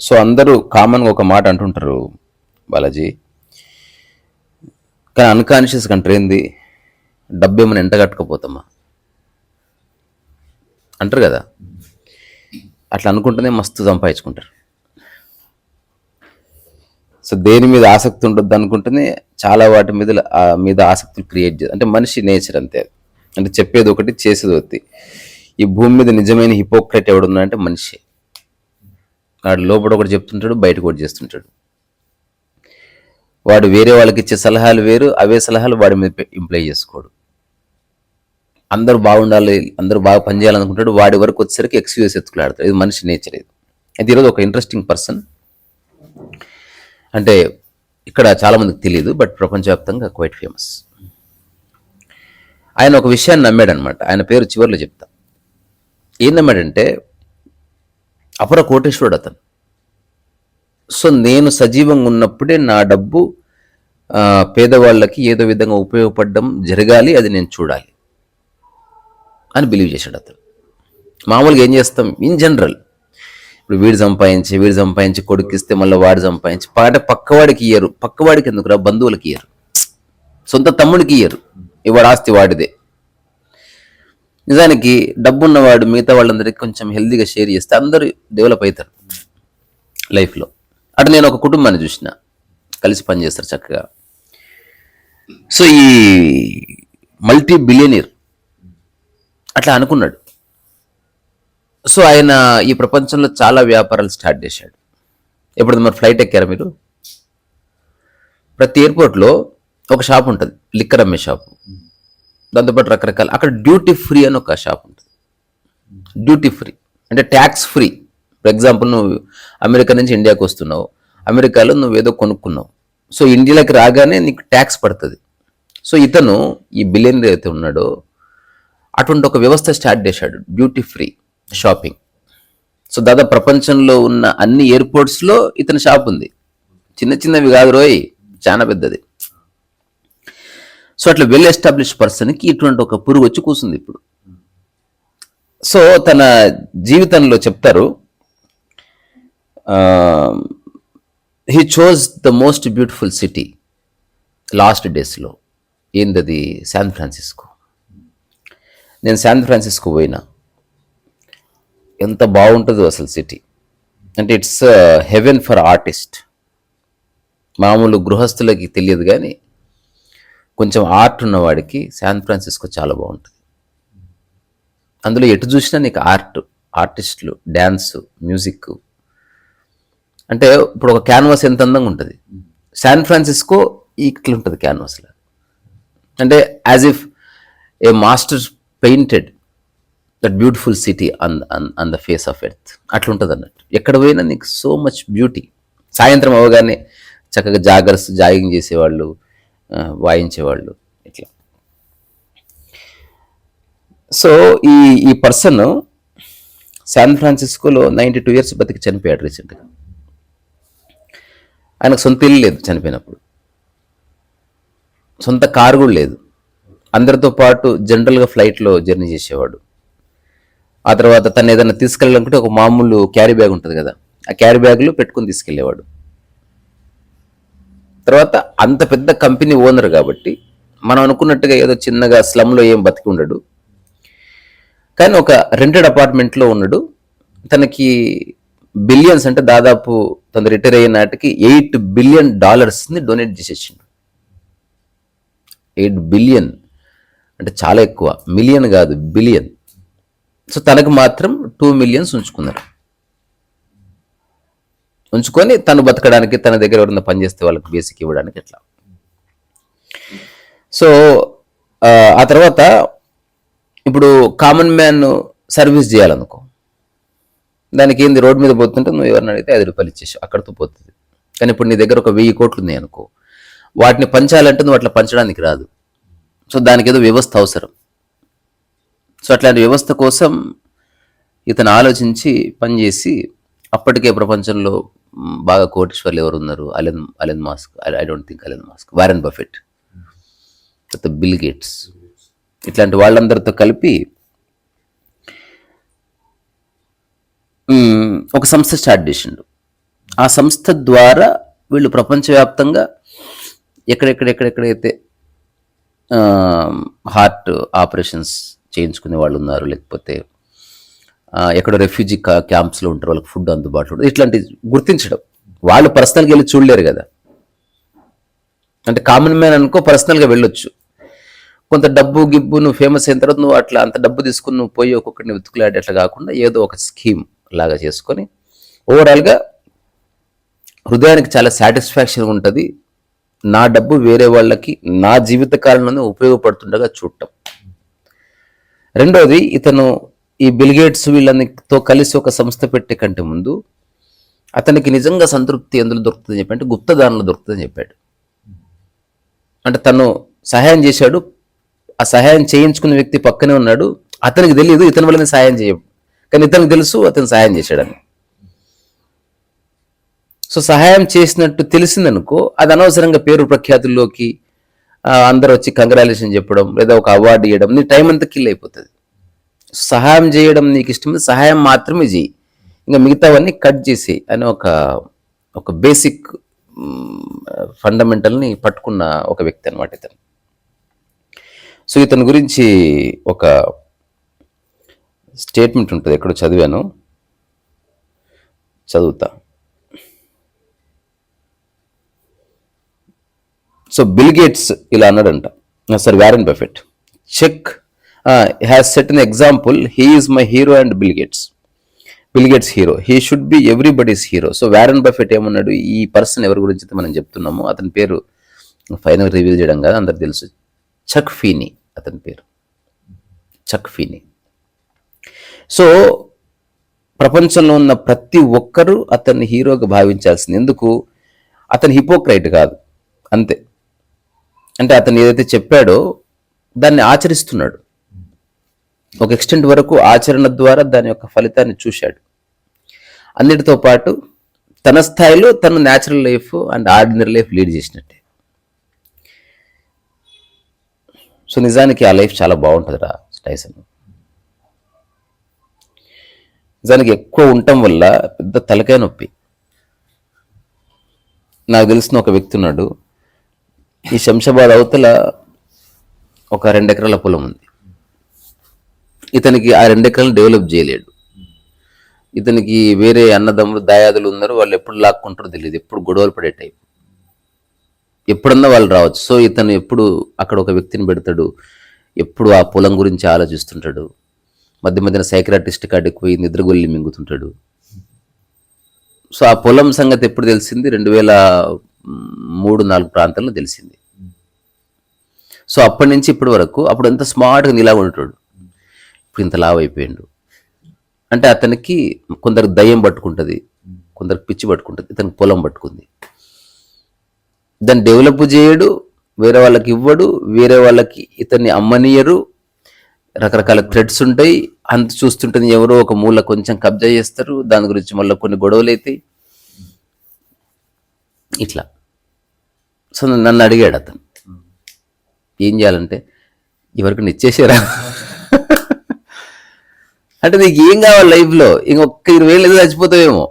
So అందరూ కామన్గా ఒక మాట అంటుంటారు బాలాజీ. కానీ అన్కాన్షియస్ కంటారు ఏంది? డబ్బు ఏమైనా ఎంట కట్టుకపోతామా? అంటారు కదా. అట్లా అనుకుంటేనే మస్తు సంపాదించుకుంటారు. సో దేని మీద ఆసక్తి ఉండొద్దు అనుకుంటేనే చాలా వాటి మీద మీద ఆసక్తులు క్రియేట్ చేస్తారు అంటే మనిషి నేచర్ అంతే. అంటే చెప్పేది ఒకటి చేసేది ఒకటి. ఈ భూమి మీద నిజమైన హిపోక్రెట్ ఎవడున్నాడంటే మనిషి. వాడు లోపల ఒకటి చెప్తుంటాడు బయట ఒకటి చేస్తుంటాడు. వాడు వేరే వాళ్ళకి ఇచ్చే సలహాలు వేరు అవే సలహాలు వాడి మీద ఇంప్లై చేసుకోడు. అందరూ బాగుండాలి అందరూ బాగా పనిచేయాలనుకుంటాడు వాడి వరకు వచ్చేసరికి ఎక్స్క్యూజ్ ఎత్తుకులాడతాడు. ఇది మనిషి నేచర్ ఇది. అయితే ఈరోజు ఒక ఇంట్రెస్టింగ్ పర్సన్ అంటే ఇక్కడ చాలామందికి తెలియదు బట్ ప్రపంచవ్యాప్తంగా క్వైట్ ఫేమస్ ఆయన ఒక విషయాన్ని నమ్మాడు అనమాట ఆయన పేరు చివరిలో చెప్తా. ఏం నమ్మాడంటే అపర కోటేశ్వరుడు అతను. సో నేను సజీవంగా ఉన్నప్పుడే నా డబ్బు పేదవాళ్ళకి ఏదో విధంగా ఉపయోగపడడం జరగాలి అది నేను చూడాలి అని బిలీవ్ చేశాడు అతను. మామూలుగా ఏం చేస్తాం? In general. ఇప్పుడు వీడు సంపాదించి వీడు సంపాదించి కొడుకిస్తే మళ్ళీ వాడు సంపాదించి పాట పక్కవాడికి ఇయ్యరు. పక్కవాడికి ఎందుకురా? బంధువులకి ఇయ్యరు. సొంత తమ్ముడికి ఇయ్యరు. ఇవాడు ఆస్తి వాడిదే. నిజానికి డబ్బున్నవాడు మిగతా వాళ్ళందరికీ కొంచెం హెల్దీగా షేర్ చేస్తే అందరూ డెవలప్ అవుతారు లైఫ్లో. అటు నేను ఒక కుటుంబాన్ని చూసిన. కలిసి పనిచేస్తారు చక్కగా. సో ఈ మల్టీ బిలియనీర్ అట్లా అనుకున్నాడు. సో ఆయన ఈ ప్రపంచంలో చాలా వ్యాపారాలు స్టార్ట్ చేశాడు. ఎప్పుడు మరి ఫ్లైట్ ఎక్కారా మీరు? ప్రతి ఎయిర్పోర్ట్లో ఒక షాప్ ఉంటుంది. లిక్కర్ అమ్మే షాపు. దాంతోపాటు రకరకాల అక్కడ డ్యూటీ ఫ్రీ అని ఒక షాప్ ఉంటుంది. డ్యూటీ ఫ్రీ అంటే ట్యాక్స్ ఫ్రీ ఫర్ ఎగ్జాంపుల్ నువ్వు అమెరికా నుంచి ఇండియాకి వస్తున్నావు. అమెరికాలో నువ్వు ఏదో కొనుక్కున్నావు. సో ఇండియాకి రాగానే నీకు ట్యాక్స్ పడుతుంది. సో ఇతను ఈ బిలియనర్ అయితే ఉన్నాడో అటువంటి ఒక వ్యవస్థ స్టార్ట్ చేశాడు. డ్యూటీ ఫ్రీ షాపింగ్ సో దాదాపు ప్రపంచంలో ఉన్న అన్ని ఎయిర్పోర్ట్స్లో ఇతని షాప్ ఉంది. చిన్న చిన్నవి కాదు రోయ్ చాలా పెద్దది. సో అట్లా వెల్ ఎస్టాబ్లిష్ పర్సన్కి ఇటువంటి ఒక పురుగు వచ్చి కూసింది ఇప్పుడు. సో తన జీవితంలో చెప్తారు he chose the most beautiful city last డేస్లో ఏందది? శాన్ ఫ్రాన్సిస్కో నేను శాన్ ఫ్రాన్సిస్కో పోయినా. ఎంత బాగుంటుందో అసలు సిటీ అంటే ఇట్స్ హెవెన్ ఫర్ ఆర్టిస్ట్ మామూలు గృహస్థులకి తెలియదు కానీ కొంచెం ఆర్ట్ ఉన్నవాడికి శాన్ ఫ్రాన్సిస్కో చాలా బాగుంటుంది. అందులో ఎటు చూసినా నీకు ఆర్ట్ ఆర్టిస్టులు డ్యాన్స్ మ్యూజిక్ అంటే ఇప్పుడు ఒక క్యాన్వాస్ ఎంత అందంగా ఉంటుంది? శాన్ ఫ్రాన్సిస్కో ఇట్లా ఉంటుంది క్యాన్వాస్లో అంటే as if a master painted that beautiful city on on the face of earth అట్లా ఉంటుంది అన్నట్టు ఎక్కడ పోయినా నీకు సో మచ్ బ్యూటీ సాయంత్రం అవగానే చక్కగా జాగర్స్ జాగింగ్ చేసేవాళ్ళు వాయించేవాళ్ళు. ఇట్లా. సో ఈ ఈ పర్సన్ శాన్ ఫ్రాన్సిస్కోలో నైంటీ టూ ఇయర్స్ బతికి చనిపోయాడు రీసెంట్గా. ఆయనకు సొంత ఇల్లు లేదు చనిపోయినప్పుడు. సొంత కారు కూడా లేదు. అందరితో పాటు జనరల్గా ఫ్లైట్లో జర్నీ చేసేవాడు. ఆ తర్వాత తను ఏదైనా తీసుకెళ్ళాలనుకుంటే ఒక మామూలు క్యారీ బ్యాగ్ ఉంటుంది కదా ఆ క్యారీ బ్యాగ్లో పెట్టుకుని తీసుకెళ్ళేవాడు. తర్వాత అంత పెద్ద కంపెనీ ఓనర్ కాబట్టి మనం అనుకున్నట్టుగా ఏదో చిన్నగా స్లమ్లో ఏం బతికి ఉండడు. కానీ ఒక రెంటెడ్ అపార్ట్మెంట్లో ఉన్నాడు. తనకి బిలియన్స్ అంటే దాదాపు తను రిటైర్ అయిన నాటికి ఎయిట్ బిలియన్ డాలర్స్ని డొనేట్ చేసేసిండు. ఎయిట్ బిలియన్ అంటే చాలా ఎక్కువ. మిలియన్ కాదు బిలియన్. సో తనకు మాత్రం టూ మిలియన్స్ ఉంచుకున్నారు. ఉంచుకొని తను బతకడానికి తన దగ్గర ఎవరైనా పనిచేస్తే వాళ్ళకి బేసిక్ ఇవ్వడానికి ఎట్లా? సో ఆ, తర్వాత ఇప్పుడు కామన్ మ్యాన్ సర్వీస్ చేయాలనుకో దానికి ఏంది? రోడ్ మీద పోతుంటే నువ్వు ఎవరిని అడిగితే ఐదు రూపాయలు ఇచ్చేసావు అక్కడితో పోతుంది. కానీ ఇప్పుడు నీ దగ్గర ఒక వెయ్యి కోట్లు ఉన్నాయి అనుకో వాటిని పంచాలంటే నువ్వు అట్లా పంచడానికి రాదు. సో దానికి ఏదో వ్యవస్థ అవసరం. సో అట్లాంటి వ్యవస్థ కోసం ఇతను ఆలోచించి పనిచేసి అప్పటికే ప్రపంచంలో బాగా కోటీశ్వర్లు ఎవరు ఉన్నారు? Elon Elon Musk I don't think Elon Musk Warren Buffett తర్వాత బిల్ గేట్స్ ఇట్లాంటి వాళ్ళందరితో కలిపి ఒక సంస్థ స్టార్ట్ చేసిండు. ఆ సంస్థ ద్వారా వీళ్ళు ప్రపంచవ్యాప్తంగా ఎక్కడెక్కడెక్కడెక్కడైతే హార్ట్ ఆపరేషన్స్ చేయించుకునే వాళ్ళు ఉన్నారు లేకపోతే ఎక్కడ రెఫ్యూజీ క్యాంప్స్లో ఉంటారు వాళ్ళకి ఫుడ్ అందుబాటులో ఇట్లాంటి గుర్తించడం. వాళ్ళు పర్సనల్గా వెళ్ళి చూడలేరు కదా. అంటే కామన్ మ్యాన్ అనుకో పర్సనల్గా వెళ్ళొచ్చు. కొంత డబ్బు గిబ్బు నువ్వు ఫేమస్ అయిన తర్వాత నువ్వు అట్లా అంత డబ్బు తీసుకుని నువ్వు పోయి ఒక్కొక్కరిని వెతుకులాడి అట్లా కాకుండా ఏదో ఒక స్కీమ్ లాగా చేసుకొని ఓవరాల్గా హృదయానికి చాలా సాటిస్ఫాక్షన్ ఉంటుంది. నా డబ్బు వేరే వాళ్ళకి నా జీవిత కాలంలోనే ఉపయోగపడుతుండగా చూడటం. రెండోది ఇతను ఈ బిల్గేట్స్ వీళ్ళనితో కలిసి ఒక సంస్థ పెట్టే కంటే ముందు అతనికి నిజంగా సంతృప్తి ఎందులో దొరుకుతుందని చెప్పి గుప్తదానంలో దొరుకుతుందని చెప్పాడు. అంటే తను సహాయం చేశాడు ఆ సహాయం చేయించుకున్న వ్యక్తి పక్కనే ఉన్నాడు అతనికి తెలియదు ఇతని వల్లనే సహాయం చేయ కానీ ఇతనికి తెలుసు అతను సహాయం చేశాడని. సో సహాయం చేసినట్టు తెలిసిందనుకో అది అనవసరంగా పేరు ప్రఖ్యాతుల్లోకి అందరు అందరూ వచ్చి కంగ్రాలేషన్ చెప్పడం లేదా ఒక అవార్డు ఇవ్వడం నీ టైం అంతా కిల్ అయిపోతుంది. సహాయం చేయడం నీకు ఇష్టం సహాయం మాత్రమే చేయి. ఇంకా మిగతావన్నీ కట్ చేసి అని ఒక ఒక బేసిక్ ఫండమెంటల్ని పట్టుకున్న ఒక వ్యక్తి అనమాట ఇతను. సో ఇతని గురించి ఒక స్టేట్మెంట్ ఉంటుంది ఎక్కడో చదివాను. చదువుతా. సో బిల్ గేట్స్ ఇలా అన్నాడంట. Sir Warren Buffett check has set an example he is my hero and Bill Bill Gates hero he should be everybody's hero so Warren Buffett ఏమన్నాడు? ఈ పర్సన్ ఎవరి గురించి అయితే మనం చెప్తున్నాము అతని పేరు ఫైనల్ రివీల్ చేయడం కాదు అందరు తెలుసు. చక్ ఫీని అతని పేరు. చక్ ఫీని సో ప్రపంచంలో ఉన్న ప్రతి ఒక్కరూ అతన్ని హీరోగా భావించాల్సింది. ఎందుకు? అతను హిపోక్రైట్ కాదు. అంతే. అంటే అతను ఏదైతే చెప్పాడో దాన్ని ఆచరిస్తున్నాడు. ఒక ఎక్స్టెంట్ వరకు ఆచరణ ద్వారా దాని యొక్క ఫలితాన్ని చూశాడు. అన్నిటితో పాటు తన స్థాయిలో తను natural life and ordinary life lead చేసినట్టే. సో నిజానికి ఆ లైఫ్ చాలా బాగుంటుందిరా టైసన్. నిజానికి ఎక్కువ ఉండటం వల్ల పెద్ద తలకాయ నొప్పి. నాకు తెలిసిన ఒక వ్యక్తి ఉన్నాడు. ఈ శంషాబాద్ అవతల ఒక రెండు ఎకరాల పొలం ఉంది. ఇతనికి ఆ రెండు ఎకరాలను డెవలప్ చేయలేడు. ఇతనికి వేరే అన్నదమ్ములు దాయాదులు ఉన్నారు వాళ్ళు ఎప్పుడు లాక్కుంటారో తెలియదు. ఎప్పుడు గొడవలు పడే టైప్. ఎప్పుడన్నా వాళ్ళు రావచ్చు. సో ఇతను ఎప్పుడు అక్కడ ఒక వ్యక్తిని పెడతాడు. ఎప్పుడు ఆ పొలం గురించి ఆలోచిస్తుంటాడు. మధ్య మధ్యన సైక్రాటిస్ట్ కాడికి పోయి నిద్రగొల్లి మింగుతుంటాడు. సో ఆ పొలం సంగతి ఎప్పుడు తెలిసింది? రెండు వేల మూడు నాలుగు ప్రాంతాల్లో తెలిసింది. సో అప్పటి నుంచి ఇప్పటి వరకు అప్పుడు ఎంత స్మార్ట్గా నీలా ఉంటాడు ఇప్పుడు ఇంత లావ్ అయిపోయిండు అంటే అతనికి కొందరికి దయ్యం పట్టుకుంటుంది కొందరికి పిచ్చి పట్టుకుంటుంది ఇతనికి పొలం పట్టుకుంది. దాన్ని డెవలప్ చేయడు వేరే వాళ్ళకి ఇవ్వడు వేరే వాళ్ళకి ఇతన్ని అమ్మనీయరు. రకరకాల థ్రెడ్స్ ఉంటాయి. అంత చూస్తుంటుంది ఎవరో ఒక మూల కొంచెం కబ్జా చేస్తారు. దాని గురించి మళ్ళీ కొన్ని గొడవలు అవుతాయి. ఇట్లా. సో నన్ను అడిగాడు అతను. ఏం చేయాలంటే ఎవరికి నిచ్చేసారా అంటే నీకు ఏం కావాలి లైఫ్లో ఇంకొక ఇరవై వేలు ఏదో చచ్చిపోతావేమో.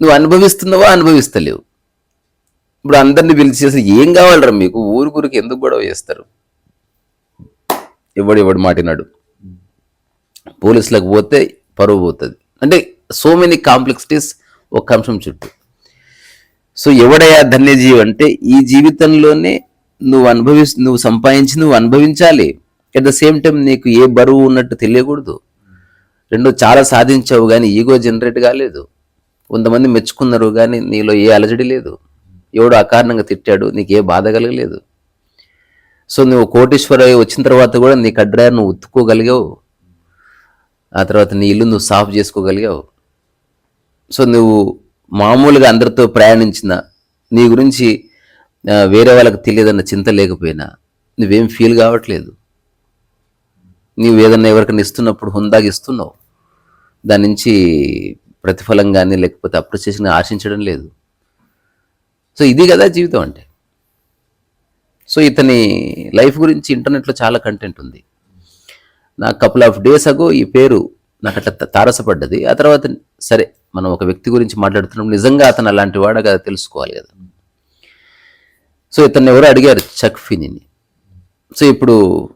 నువ్వు అనుభవిస్తున్నావా అనుభవిస్తలేవు? ఇప్పుడు అందరిని పిలిచేసి ఏం కావాలరా మీకు? ఊరికూరికి ఎందుకు గొడవ చేస్తారు? ఎవడు ఎవడు మాటినాడు పోలీసులకు పోతే పరువు పోతుంది. అంటే సో మెనీ కాంప్లెక్సిటీస్ ఒక అంశం చుట్టూ. సో ఎవడయ్యా ధన్యజీవి అంటే ఈ జీవితంలోనే నువ్వు అనుభవి నువ్వు సంపాదించి నువ్వు అనుభవించాలి. అట్ ద సేమ్ టైం నీకు ఏ బరువు ఉన్నట్టు తెలియకూడదు. రెండు చాలా సాధించావు కానీ ఈగో జనరేట్ కాలేదు. కొంతమంది మెచ్చుకున్నారు కానీ నీలో ఏ అలజడి లేదు. ఎవడు అకారణంగా తిట్టాడు నీకు ఏ బాధ కలగలేదు. సో నువ్వు కోటేశ్వర వచ్చిన తర్వాత కూడా నీ కడ్రాయ నువ్వు ఉత్తుకోగలిగావు. ఆ తర్వాత నీ ఇల్లు నువ్వు సాఫ్ చేసుకోగలిగావు. సో నువ్వు మామూలుగా అందరితో ప్రయాణించిన నీ గురించి వేరే వాళ్ళకి తెలియదన్న చింత లేకపోయినా నువ్వేం ఫీల్ కావట్లేదు. నీవు ఏదన్నా ఎవరికైనా ఇస్తున్నప్పుడు హుందాగా ఇస్తున్నావు. దాని నుంచి ప్రతిఫలం కానీ లేకపోతే అప్రిసియేషన్ ఆశించడం లేదు. సో ఇది కదా జీవితం అంటే. సో ఇతని లైఫ్ గురించి ఇంటర్నెట్లో చాలా కంటెంట్ ఉంది. నా కపుల్ ఆఫ్ డేస్ అగో ఈ పేరు నాకు అట్లా తారసపడ్డది. ఆ తర్వాత సరే మనం ఒక వ్యక్తి గురించి మాట్లాడుతున్నప్పుడు నిజంగా అతను అలాంటి వాడా కదా తెలుసుకోవాలి కదా. సో ఇతన్ని ఎవరు అడిగారు చక్ సో ఇప్పుడు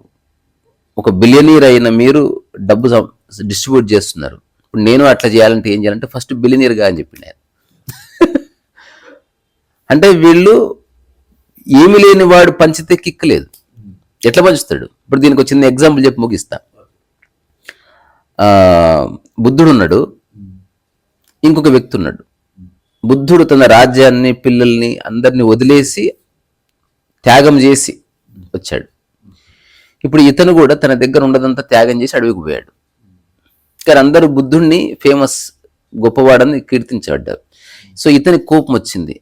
ఒక బిలియనీర్ అయిన మీరు డబ్బు డిస్ట్రిబ్యూట్ చేస్తున్నారు. ఇప్పుడు నేను అట్లా చేయాలంటే ఏం చేయాలంటే ఫస్ట్ బిలియనీర్గా అని చెప్పిండు ఆయన. అంటే వీళ్ళు ఏమి లేని వాడు పంచితే కిక్కలేదు ఎట్లా పంచుతాడు? ఇప్పుడు దీనికి ఒక చిన్న ఎగ్జాంపుల్ చెప్పి ముగిస్తా. బుద్ధుడు ఉన్నాడు. ఇంకొక వ్యక్తి ఉన్నాడు. బుద్ధుడు తన రాజ్యాన్ని పిల్లల్ని అందరినీ వదిలేసి త్యాగం చేసి వచ్చాడు. ఇప్పుడు ఇతను కూడా తన దగ్గర ఉండదంతా త్యాగం చేసి అడవికి పోయాడు. కానీ అందరూ బుద్ధుణ్ణి ఫేమస్ గొప్పవాడని కీర్తించబడ్డారు. సో ఇతని కోపం వచ్చింది.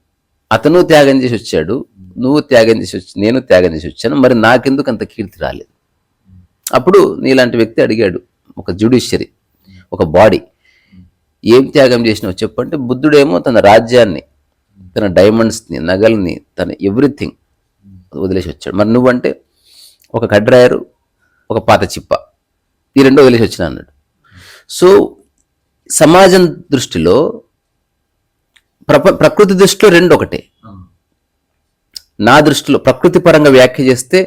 అతను త్యాగం చేసి వచ్చాడు నువ్వు త్యాగం చేసి వచ్చి నేను త్యాగం చేసి వచ్చాను మరి నాకెందుకు అంత కీర్తి రాలేదు? అప్పుడు నీలాంటి వ్యక్తి అడిగాడు ఒక జ్యుడిషియరీ ఒక బాడీ ఏం త్యాగం చేసినావు చెప్పంటే బుద్ధుడేమో తన రాజ్యాన్ని తన డైమండ్స్ని నగల్ని తన ఎవ్రీథింగ్ వదిలేసి వచ్చాడు. మరి నువ్వంటే ఒక కడ్రాయరు ఒక పాత చిప్ప. ఈ రెండు వదిలేసి వచ్చిన అన్నాడు. సో సమాజం దృష్టిలో ప్రప ప్రకృతి దృష్టిలో రెండు ఒకటే. నా దృష్టిలో ప్రకృతి పరంగా వ్యాఖ్య చేస్తే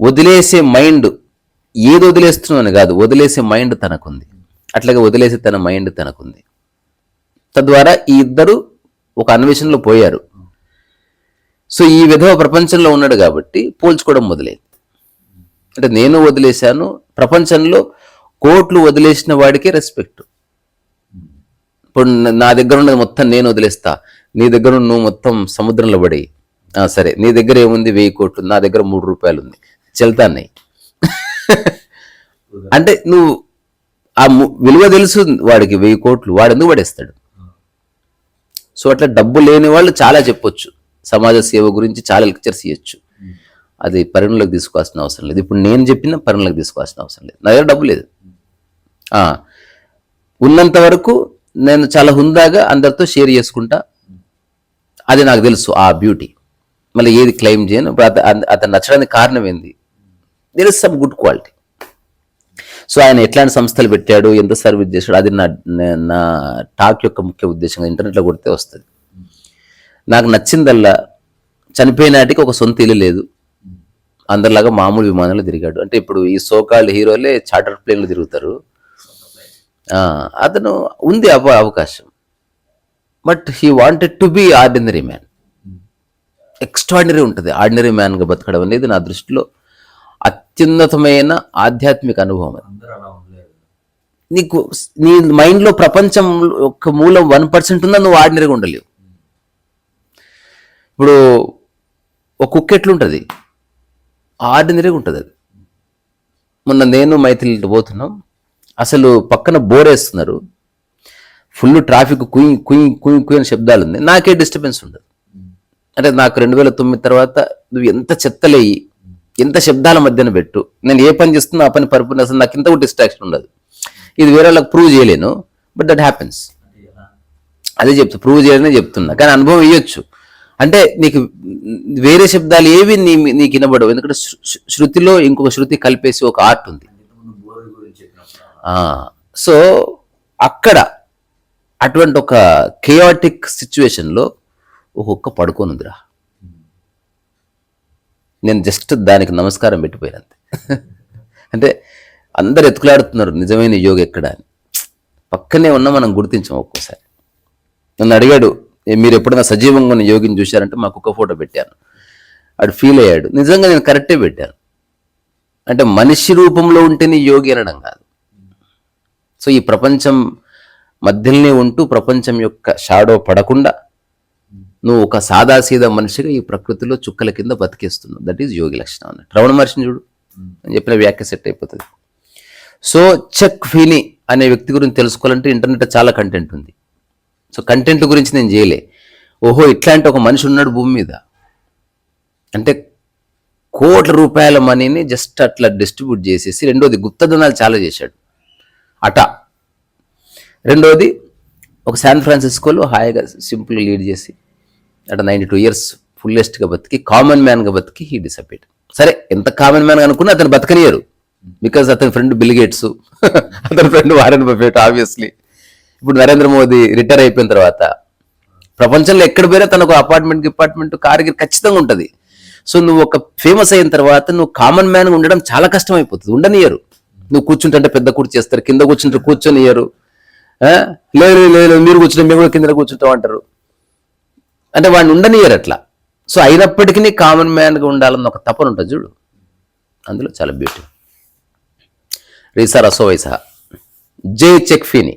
వదిలేసే మైండ్ ఏది వదిలేస్తున్నాను కాదు వదిలేసే మైండ్ తనకుంది. అట్లాగే వదిలేసే తన మైండ్ తనకుంది. తద్వారా ఈ ఇద్దరు ఒక అన్వేషణలో పోయారు. సో ఈ విధవ ప్రపంచంలో ఉన్నాడు కాబట్టి పోల్చుకోవడం మొదలైంది. అంటే నేను వదిలేశాను ప్రపంచంలో కోట్లు వదిలేసిన వాడికే రెస్పెక్ట్ ఇప్పుడు న- దగ్గర ఉన్నది మొత్తం నేను వదిలేస్తా. నీ దగ్గర నువ్వు మొత్తం సముద్రంలో పడి. సరే నీ దగ్గర ఏముంది? వెయ్యి కోట్లు. నా దగ్గర మూడు రూపాయలు ఉంది. చెల్తాన్నాయి అంటే నువ్వు ఆ విలువ తెలుసు వాడికి వెయ్యి కోట్లు. వాడు ఎందుకు పడేస్తాడు? సో అట్లా డబ్బు లేని వాళ్ళు చాలా చెప్పొచ్చు. సమాజ సేవ గురించి చాలా లెక్చర్స్ ఇవ్వచ్చు అది పరిగణలోకి తీసుకోవాల్సిన అవసరం లేదు. ఇప్పుడు నేను చెప్పిన పరిగణలోకి తీసుకోవాల్సిన అవసరం లేదు. నా దగ్గర డబ్బు లేదు. ఉన్నంత వరకు నేను చాలా హుందాగా అందరితో షేర్ చేసుకుంటా. అది నాకు తెలుసు ఆ బ్యూటీ. మళ్ళీ ఏది క్లెయిమ్ చేయను. ఇప్పుడు అతను నచ్చడానికి కారణం ఏంది? There is some good quality so ఆయన ఎట్లాంటి సంస్థలు పెట్టాడు? ఎంత సర్వీస్ చేశాడు? అది నా నా- టాక్ యొక్క ముఖ్య ఉద్దేశం ఇంటర్నెట్లో కొడితే వస్తుంది. నాకు నచ్చిందల్లా చనిపోయినాటికి ఒక సొంత ఇల్లు లేదు. అందరిలాగా మామూలు విమానంలో తిరిగాడు. అంటే ఇప్పుడు ఈ సోకాల్డ్ హీరోలే చార్టర్ ప్లేన్లు తిరుగుతారు. ఆ, అతను ఉంది అవ అవకాశం. But he wanted to be ordinary man. Extraordinary ఉంటుంది. ఆర్డినరీ మ్యాన్గా బతకడం అనేది నా దృష్టిలో అత్యున్నతమైన ఆధ్యాత్మిక అనుభవం నీకు నీ మైండ్లో ప్రపంచం యొక్క మూలం వన్ పర్సెంట్ ఉందా నువ్వు ఆర్డినరీగా ఉండలేవు. ఇప్పుడు ఒక కుక్క ఎట్లుంటుంది ఆర్డినరీగా ఉంటుంది అది. మొన్న నేను మైథిలి పోతున్నాం. అసలు పక్కన బోర్ వేస్తున్నారు. ఫుల్ ట్రాఫిక్ కుయి కుయి కుయి కుయి అని శబ్దాలు ఉంది నాకే డిస్టర్బెన్స్ ఉండదు. అంటే నాకు రెండు వేల తొమ్మిది తర్వాత నువ్వు ఎంత చెత్తలేయి ఎంత శబ్దాల మధ్యన పెట్టు. నేను ఏ పని చేస్తున్నా ఆ పని పరిపూర్ణ అసలు నాకు ఇంత కూడా డిస్ట్రాక్షన్ ఉండదు. ఇది వేరే వాళ్ళకి ప్రూవ్ చేయలేను బట్ దట్ హ్యాపెన్స్ అదే చెప్తా ప్రూవ్ చేయాలనే చెప్తున్నా. కానీ అనుభవం ఇవ్వచ్చు అంటే నీకు వేరే శబ్దాలు ఏవి నీ నీకు వినబడవు. ఎందుకంటే శృతిలో ఇంకొక శృతి కలిపేసి ఒక ఆర్ట్ ఉంది. గురించి సో అక్కడ అటువంటి ఒక కేయాటిక్ సిచ్యువేషన్లో ఒక్కొక్క పడుకోనుందిరా. నేను జస్ట్ దానికి నమస్కారం పెట్టిపోయినంత అంటే అందరు ఎత్తుకులాడుతున్నారు నిజమైన యోగ ఎక్కడ? అని. పక్కనే ఉన్నా మనం గుర్తించాం ఒక్కోసారి. నన్ను అడిగాడు మీరు ఎప్పుడైనా సజీవంగా ఉన్న యోగిని చూశారంటే మా కుక్క ఫోటో పెట్టాను. అడు ఫీల్ అయ్యాడు. నిజంగా నేను కరెక్టే పెట్టాను. అంటే మనిషి రూపంలో ఉంటేనే యోగి అనడం కాదు. సో ఈ ప్రపంచం మధ్యలోనే ఉంటూ ప్రపంచం యొక్క షాడో పడకుండా నువ్వు ఒక సాదాసీదా మనిషిగా ఈ ప్రకృతిలో చుక్కల కింద బతికేస్తున్నావు. దట్ ఈజ్ యోగి లక్షణం అన్నట్టు. రమణ మహర్షిని చూడు. అని చెప్పిన వ్యాఖ్య సెట్ అయిపోతుంది. సో చెక్ ఫీని అనే వ్యక్తి గురించి తెలుసుకోవాలంటే ఇంటర్నెట్ చాలా కంటెంట్ ఉంది. సో కంటెంట్ గురించి నేను చేయలే. ఓహో ఇట్లాంటి ఒక మనిషి ఉన్నాడు భూమి మీద. అంటే కోట్ల రూపాయల మనీని జస్ట్ అట్లా డిస్ట్రిబ్యూట్ చేసేసి రెండోది గుప్తధనాలు చాలా చేశాడు. అట. రెండోది ఒక శాన్ ఫ్రాన్సిస్కోలో హాయిగా సింపుల్గా లీడ్ చేసి అట నైంటీ టూ ఇయర్స్ ఫుల్లెస్ట్గా బతికి కామన్ మ్యాన్గా బతికి హీ డిసపేట్ సరే ఎంత కామన్ మ్యాన్ అనుకున్నా అతను బతకనియరు బికాజ్ అతని ఫ్రెండ్ బిల్గేట్స్ అతని ఫ్రెండ్ వారెన్ బఫేట్ ఆబ్వియస్లీ ఇప్పుడు నరేంద్ర మోదీ రిటైర్ అయిపోయిన తర్వాత ప్రపంచంలో ఎక్కడ పోయినా తనకు అపార్ట్మెంట్ అపార్ట్మెంట్ కారు ఖచ్చితంగా ఉంటుంది. సో నువ్వు ఒక ఫేమస్ అయిన తర్వాత నువ్వు కామన్ మ్యాన్ ఉండడం చాలా కష్టం అయిపోతుంది ఉండనియరు. నువ్వు కూర్చుంటుంటే పెద్ద కూర్చు చేస్తారు కింద కూర్చుంటే కూర్చొనియరు. లేదు లేదు, లేదు మీరు కూర్చుంటే మేము కూడా కింద కూర్చుంటాం అంటారు. అంటే వాడిని ఉండనియరు అట్లా. సో అయినప్పటికీ కామన్ మ్యాన్గా ఉండాలన్న ఒక తపన ఉంటుంది చూడు. అందులో చాలా బ్యూటీ రీసా రసోవైసా జే చెక్ఫీని.